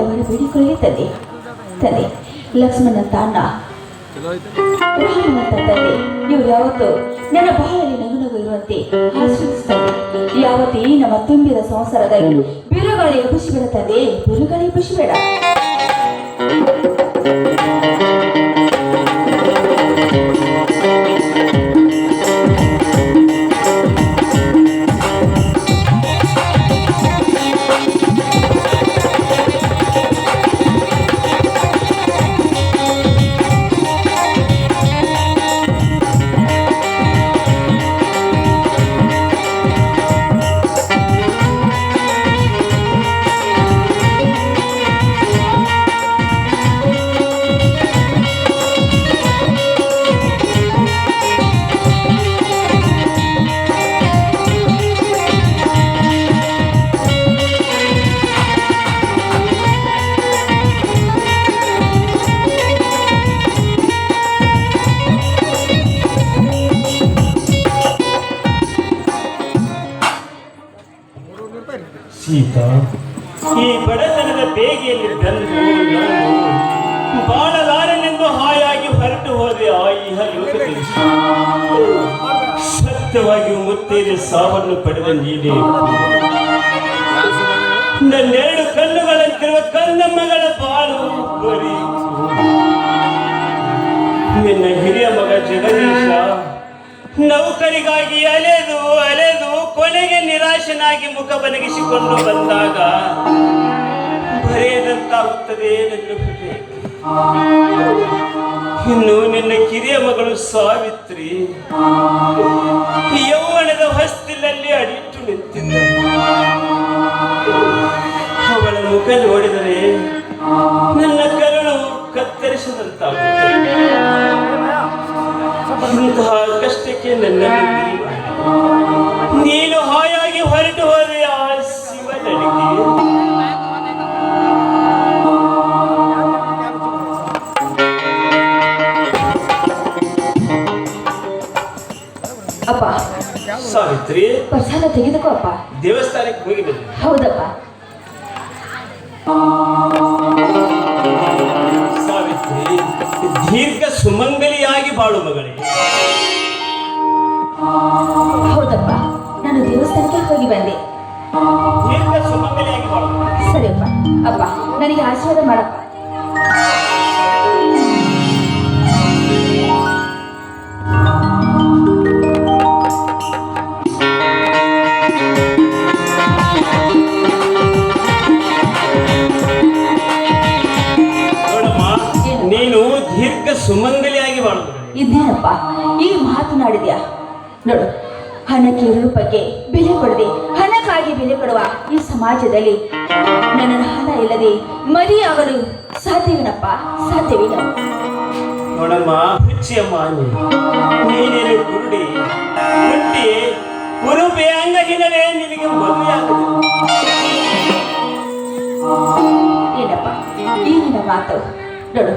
ಹೊರ ಬೇಡಿಕೊಳ್ಳಿ ತಲೆ ತಂದೆ ಲಕ್ಷ್ಮಣಂತ ಅಣ್ಣ ರಾಮನಂತ ತಂದೆ ಇವು ಯಾವತ್ತು ನನ್ನ ಬಾಯಲ್ಲಿ ನಗು ನಗು ಇರುವಂತೆ ಯಾವತ್ತೇ ನಮ್ಮ ತುಂಬಿದ ಸಂಸಾರದಲ್ಲಿ ಖುಷಿ ಬಿಡುತ್ತದೆ ತಂದೆ ಖುಷಿ ಎಬ್ಬಿಸಿಬೇಡ ಸೀತಾ. ಈ ಬಡತನದ ಬೇಗೆಯಲ್ಲಿ ಬಂದು ಬಾಳಲಾರನೆಂದು ಹಾಯಾಗಿ ಹೊರಟು ಹೋದೆ ಆ ಇಹ ಲೋಕದಲ್ಲಿ ಸತ್ಯವಾಗಿ ಮುತ್ತೈದೆ ಸಾವನ್ನು ಪಡೆದ ನೀನೆ. ನನ್ನೆರಡು ಕಣ್ಣುಗಳಂತಿರುವ ಕನ್ನಮ್ಮಗಳ ಬಾಳು ನಿನ್ನ ಹಿರಿಯ ಮಗ ಜಗದೀಶ ನೌಕರಿಗಾಗಿ ಅಲೆದು ಅಲೆದು ಕೊನೆಗೆ ನಿರಾಶನಾಗಿ ಮುಖ ಬನಗಿಸಿಕೊಂಡು ಬಂದಾಗ ಬರೆಯದಂತಾಗುತ್ತದೆ ನನ್ನ ಹೃದಯಕ್ಕೆ. ಇನ್ನು ನಿನ್ನ ಕಿರಿಯ ಮಗಳು ಸಾವಿತ್ರಿ, ಯೌವನದ ಹೊಸ್ತಿಲಲ್ಲಿ ಅಡಿಟ್ಟು ನಿಂತಿದ್ದ. ಅವಳ ಮುಖ ನೋಡಿದರೆ ನನ್ನ ಕರುಳು ಕತ್ತರಿಸದಂತಾಗುತ್ತದೆ. ಇಂತಹ ಕಷ್ಟಕ್ಕೆ ಮಾಡಿ. ನೀನು ಹಾಯಾಗಿ ಹೊರಟು ಹೋದೆ ಆ ಶಿವನಡಿಗೆ ಅಪ್ಪ. ಸಾವಿತ್ರಿ. ಪ್ರಸಾದ ತೆಗೆದುಕೋ ಅಪ್ಪ. ದೇವಸ್ಥಾನಕ್ಕೆ ಹೋಗಿ ಹೌದಪ್ಪ. ದೀರ್ಘ ಸುಮಂಗಲಿಯಾಗಿ ಬಾಳು ಮಗಳೇ. ಹೌದಪ್ಪ ನಾನು ದೇವಸ್ಥಾನಕ್ಕೆ ಹೋಗಿ ಬಂದೆ. ದೀರ್ಘ ಸುಮಂಗಲಿಯಾಗಿ ಬಾಳು ಮಗಳೇ. ಸರಿಯಪ್ಪ ಅಪ್ಪ ನನಗೆ ಆಶೀರ್ವಾದ ಮಾಡಪ್ಪ. ಹಣಕ್ಕೆ ರೂಪಕ್ಕೆ ಬೆಲೆ ಕೊಡದೆ ಹಣಕ್ಕಾಗಿ ಬೆಲೆ ಕೊಡುವ ಈ ಸಮಾಜದಲ್ಲಿ ನನ್ನ ಹಣ ಇಲ್ಲದೆ ಮರಿಯಾಗಲು ಸಾಧ್ಯವೇನಪ್ಪ ಸಾಧ್ಯವಿಲ್ಲ. ನೋಡಮ್ಮ ಹುಚ್ಚಿಯಮ್ಮ ನೀನು. ನೀನೇನು ಕುರುಡಿ. ಹುಟ್ಟಿ ಕುರುಬೆ ಅಂಗಹೀನವೇ ನಿನಗೆ ಮದುವೆಯಾಗ ಏನಪ್ಪ ಈ ನಿನ್ನ ಮಾತು ನೋಡು.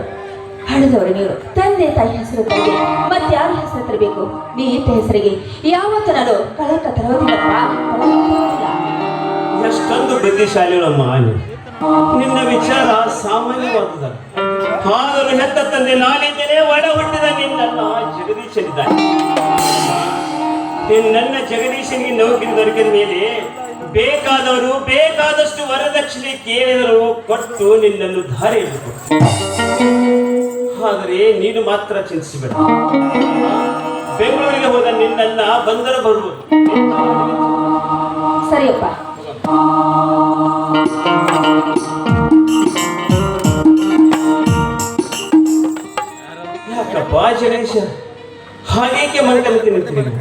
ಹಣದವರು ನೀವು. ತಂದೆ, ತಾಯಿ ಹೆಸರು ತಂದೆ. ಮತ್ತೆ ಯಾರ ಹೆಸರು ತರಬೇಕು ನೀ ಇಟ್ಟ ಹೆಸರಿಗೆ. ಯಾವತ್ತು ನಾನು ಕಳಕ ತರುವುದಿಲ್ಲ. ಎಷ್ಟೊಂದು ನೀನು. ನಿನ್ನ ವಿಚಾರ ಸಾಮಾನ್ಯವಾದುದಲ್ಲ ಆದರೂ ಹೆತ್ತ ತಂದೆ, ನಾನಿದ್ದೇನೆ, ಒಡ ಹುಟ್ಟಿದ ನಿನ್ನನ್ನ ಜಗದೀಶನಿದ್ದಾನೆ. ನೀನು ನನ್ನ ಜಗದೀಶನಿಗೆ ನೌಕರಿ ದೊರಕಿದ ಮೇಲೆ ಬೇಕಾದವರು ಬೇಕಾದಷ್ಟು ವರದಕ್ಷಿಣೆ ಕೇಳಿದರು ಕೊಟ್ಟು ನಿನ್ನನ್ನು ಧಾರೆ ಎಳೆದು ಆದರೆ ನೀನು ಮಾತ್ರ ಚಿಂತಿಸಬೇಡ. ಬೆಂಗಳೂರಿಗೆ ಹೋದ ನಿನ್ನನ್ನ ಬಂದರ ಬರುವುದು ಸರಿಯಪ್ಪ. ಯಾಕಪ್ಪ ಜಗದೀಶ ಹಾಗೇಕೆ ಮಂಗಲತಿ ನಿಂತಿರಿ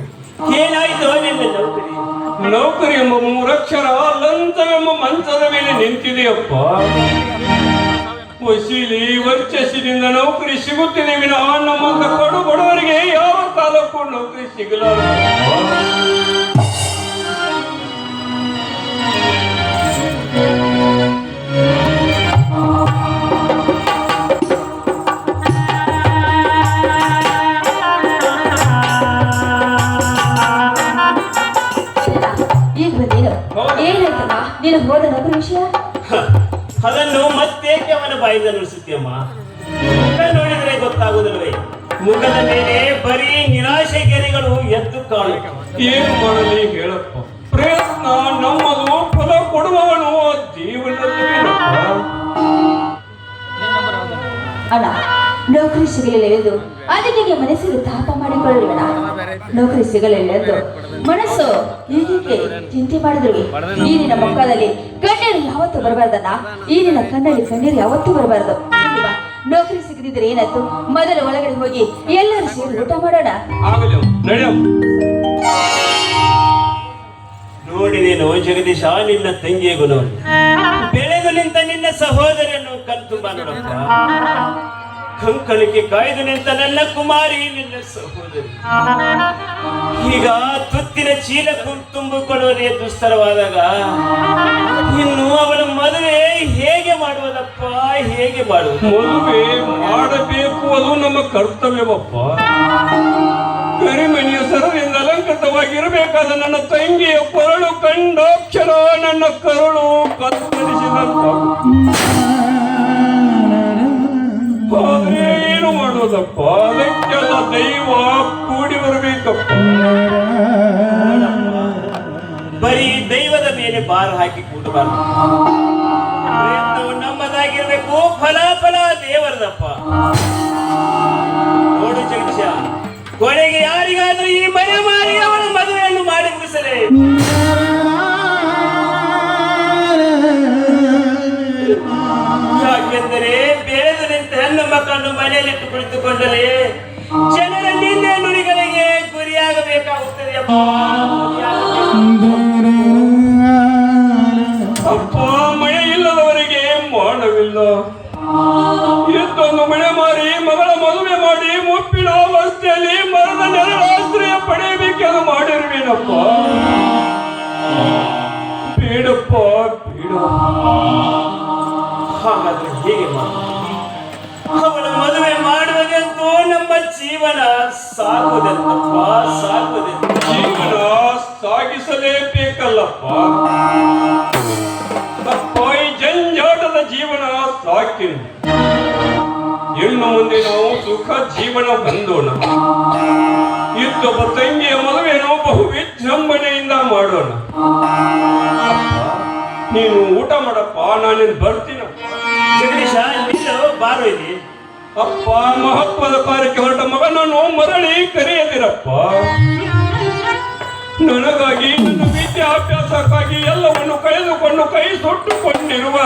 ಏನಾಯ್ತು ನಿನ್ನ ನೌಕರಿ? ನೌಕರಿ ಎಂಬ ಮೂರಕ್ಷರ ಲಂಚವೆಂಬ ಮಂಚದ ಮೇಲೆ ನಿಂತಿದೆಯಪ್ಪ. ವಸೀಲಿ ವರ್ಚಸ್ಸಿನಿಂದ ನೌಕರಿ ಸಿಗುತ್ತಿದೆ ವಿನಃ ನಮ್ಮಂತ ಕಡು ಬಡವರಿಗೆ ಯಾವ ಕಾಲಕ್ಕೂ ನೌಕರಿ ಸಿಗಲ್ಲ. ಹೌದು. ನೀನು ಹೋದ ನೌಕರಿ ವಿಷಯ? ಅದನ್ನು ಮತ್ತೇಕೆ ಅವನ ಬಾಯಿಂದ ನುಡಿಸುತ್ತೀಯಮ್ಮ? ಮುಖ ನೋಡಿದ್ರೆ ಗೊತ್ತಾಗುವುದಿಲ್ಲವೇ? ಮುಖದ ಮೇಲೆ ಬರೀ ನಿರಾಶೆ ಗೆರೆಗಳು ಎದ್ದು ಕಾಣು ಏನು ಮಾಡಲಿ ಹೇಳಪ್ಪ. ಪ್ರಯತ್ನ ನಮ್ಮದು ಫಲ ಕೊಡುವವನು ಅಣ್ಣ ನೌಕರಿ ಸಿಗಲಿಲ್ಲವೆಂದು? ಅದಕ್ಕೆ ಮನಸ್ಸಿಗೆ ತಾಪ ಮಾಡಿಕೊಳ್ಳಲಿವಣ ನೌಕರಿ ಸಿಗಲಿಲ್ಲವೆಂದು ಮನಸ್ಸು ಹೀಗೆ ಚಿಂತೆ ಮಾಡಿದ್ರು. ನೀರಿನ ನಿನ್ನ ಮುಖದಲ್ಲಿ ಕಣ್ಣೀರು ಯಾವತ್ತೂ ಬರಬಾರ್ದಣ್ಣ? ಈ ನಿನ್ನ ಕಣ್ಣಲ್ಲಿ ಕಣ್ಣೀರು ಯಾವತ್ತೂ ಬರಬಾರ್ದು? ನೌಕರಿ ಸಿಗದಿದ್ರೆ ಏನಾಯ್ತು? ಮೊದಲು ಒಳಗಡೆ ಹೋಗಿ ಎಲ್ಲರೂ ಸೇರಿ ಊಟ ಮಾಡೋಣ. ನೋಡಿದೇನು ಜಗದೀಶ, ನಿನ್ನ ತಂಗಿಯ ಗುಣ ಬೆಳೆದು ನಿಂತ ನಿನ್ನ ಸಹೋದರನ್ನು ಕಂತು ನೋಡಪ್ಪ. ಕಂಕಳಿಕೆ ಕಾಯ್ದು ನಿಂತ ನನ್ನ ಕುಮಾರಿ ನಿನ್ನ ಸಹೋದರಿ. ಈಗ ತುತ್ತಿನ ಚೀಲ ತುಂಬಿಕೊಳ್ಳೋದೇ ದುಸ್ತರವಾದಾಗ ಇನ್ನು ಅವಳ ಮದುವೆ ಹೇಗೆ ಮಾಡುವುದಪ್ಪ? ಹೇಗೆ ಮಾಡುವುದು? ಮದುವೆ ಮಾಡಬೇಕು ಅದು ನಮ್ಮ ಕರ್ತವ್ಯವಪ್ಪ. ಕರಿಮಣಿಯ ಸರದಿಂದ ಅಲಂಕೃತವಾಗಿರಬೇಕಾದ ನನ್ನ ತಂಗಿಯ ಕೊರಳು ಕಂಡಾಕ್ಷರ, ನನ್ನ ಕರುಳು ಕತ್ತರಿಸಿದಂತ ಮಾಡೋದಪ್ಪ ಅದಕ್ಕೆಲ್ಲ ದೈವ ಕೂಡಿ ಬರಬೇಕಪ್ಪ ಬರೀ ದೈವದ ಮೇಲೆ ಭಾರ ಹಾಕಿ ಕೂಡಬಾರದು. ನಮ್ಮದಾಗಿರ್ಬೇಕು ಫಲ ಫಲ ದೇವರದಪ್ಪ. ನೋಡು ಜಗದೀಶ, ಕೊನೆಗೆ ಯಾರಿಗಾದ್ರೂ ಈ ಮನೆ ಮಾರಿ ಅವನ ಮದುವೆಯನ್ನು ಮಾಡಿ ಮುಗಿಸಲೇ. ಮನೆಯಲ್ಲಿ ಮನೆಯಲ್ಲಿಟ್ಟು ಕುಳಿತುಕೊಂಡರೆ ಜನರ ನಿಂದೆ ನುಡಿಗಳಿಗೆ ಗುರಿಯಾಗಬೇಕಾಗುತ್ತದೆ ಅಪ್ಪ ಮಳೆ ಇಲ್ಲದವರಿಗೆ ಮಾಡವಿಲ್ಲ ಇದ್ದೊಂದು ಮಳೆ ಮಾರಿ ಮಗಳ ಮದುವೆ ಮಾಡಿ ಮುಪ್ಪಿನ ಅವಸ್ಥೆಯಲ್ಲಿ ಮರದ ನೆರಳ ಆಶ್ರಯ ಪಡೆಯಬೇಕೆಂದು ಮಾಡಿರುವೇನಪ್ಪ? ಬೇಡಪ್ಪ ಬೇಡ ಹಾಗಾದ್ರೆ ಹೇಗೆ ಮಾಡು ಜೀವನ ಸಾಕುದೆಂತಪ್ಪ ಸಾಕುದೆಂತ ಜೀವನ ಸಾಗಿಸಲೇಬೇಕಲ್ಲಪ್ಪ. ಅಪ್ಪ ಈ ಜಂಜಾಟದ ಜೀವನ ಸಾಕಿ ಇನ್ನು ಮುಂದೆ ನಾವು ಸುಖ ಜೀವನ ಬಂದೋಣ. ಇತ್ತೊಬ್ಬ ತಂಗಿಯ ಮದುವೆಯನ್ನು ಬಹು ವಿಜೃಂಭಣೆಯಿಂದ ಮಾಡೋಣ. ನೀನು ಊಟ ಮಾಡಪ್ಪ ನಾನಿನ್ ಬರ್ತೀನಪ್ಪ. ಜಗದೀಶ ಬಾರೋ ಇಲ್ಲಿ. ಅಪ್ಪ ಮಹತ್ವದ ಕಾರ್ಯಕ್ಕೆ ಹೊರಟ ಮಗನನ್ನು ಮರಳಿ ಕರೆಯದಿರಪ್ಪ. ನನಗಾಗಿ ನನ್ನ ವಿದ್ಯಾಭ್ಯಾಸಕ್ಕಾಗಿ ಎಲ್ಲವನ್ನು ಕಳೆದುಕೊಂಡು ಕೈ ಸುಟ್ಟುಕೊಂಡಿರುವ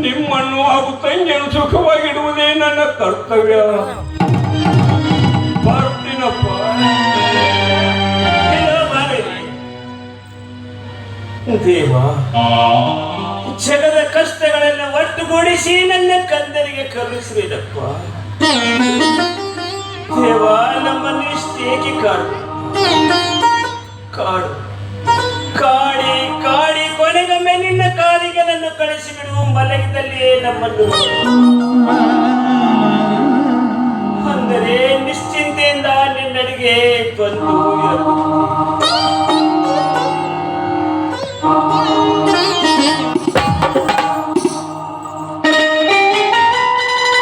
ನಿಮ್ಮನ್ನು ಹಾಗೂ ತಂಗಿಯನ್ನು ಸುಖವಾಗಿಡುವುದೇ ನನ್ನ ಕರ್ತವ್ಯ. ಬರ್ತೀನಪ್ಪ. ದೇವ. ಜಗದ ಕಷ್ಟಗಳನ್ನು ಒಟ್ಟುಗೂಡಿಸಿ ನನ್ನ ಕಂದರಿಗೆ ಕರುಣಿಸುವುದಪ್ಪ. ದೇವ, ನಮ್ಮನ್ನು ಇಷ್ಟೇಕೆ ಕಾಡು? ಕಾಡು. ಕಾಡಿ ಕಾಡಿ ಕೊನೆಗೊಮ್ಮೆ ನಿನ್ನ ಕಾಲಿಗೆ ನನ್ನ ಕಳಿಸಿ ಬಿಡುವ ಮಲಗಿದಲ್ಲಿಯೇ ನಮ್ಮನ್ನು ಅಂದರೆ ನಿಶ್ಚಿಂತೆಯಿಂದ ನಿನ್ನಡಿಗೆ ಬಂದು